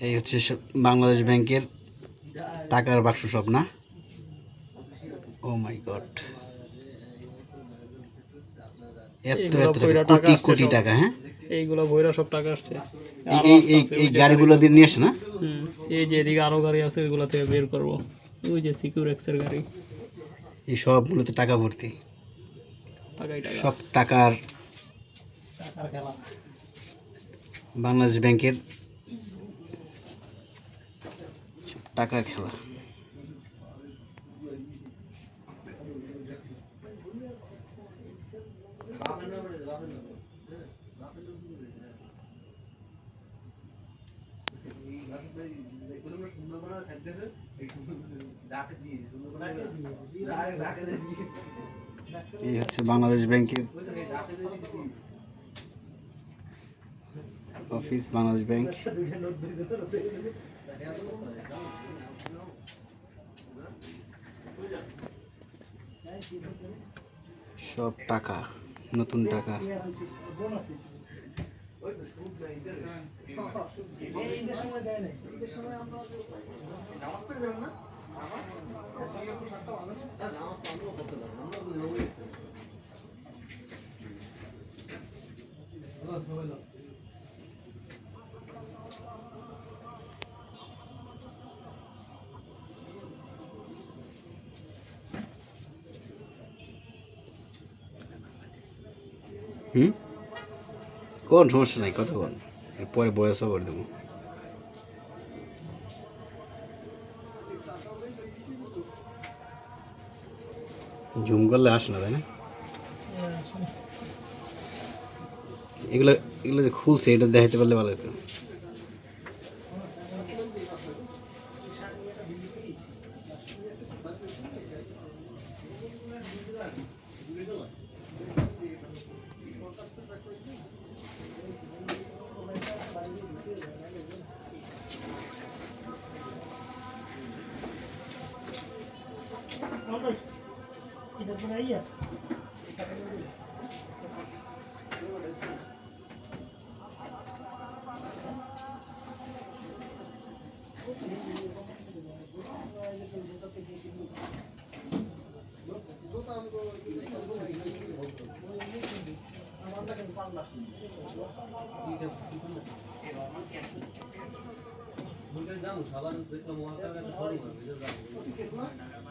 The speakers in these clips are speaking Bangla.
এই হচ্ছে সব- বাংলাদেশ ব্যাংকের টাকার বাক্স সব না? ও মাই গড এত এত কোটি কোটি টাকা হ্যাঁ? এইগুলো ভৈরা সব টাকা আসছে। এই- এই এই গাড়িগুলো দিয়ে নিয়ে আসে না? হুম, এই যে এদিকে আরও গাড়ি আছে ওইগুলো থেকে বের করব। ওই যে সিকিউর এক্সের গাড়ি। এই সবগুলোতে টাকা ভর্তি। সব টাকার বাংলাদেশ ব্যাংকের টাকার খেলা। এই হচ্ছে বাংলাদেশ ব্যাংকের অফিস বাংলাদেশ ব্যাংক। সব টাকা নতুন টাকা। হুম? কোন সমস্যা নাই কথা বল। পরে বয়সও করে দেবো। জুম করলে আসে না তাই না? এগুলো এগুলো যে খুলছে এটা দেখাতে পারলে ভালো হতো इधर पर आइए যাম সালাম দেখলাম মহাকাশ সরি না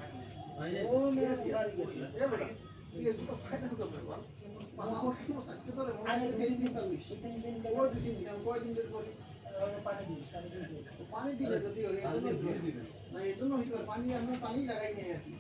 পানি দিলে যদি না, এর জন্য পানি আমি পানি লাগাই নাই আর কি।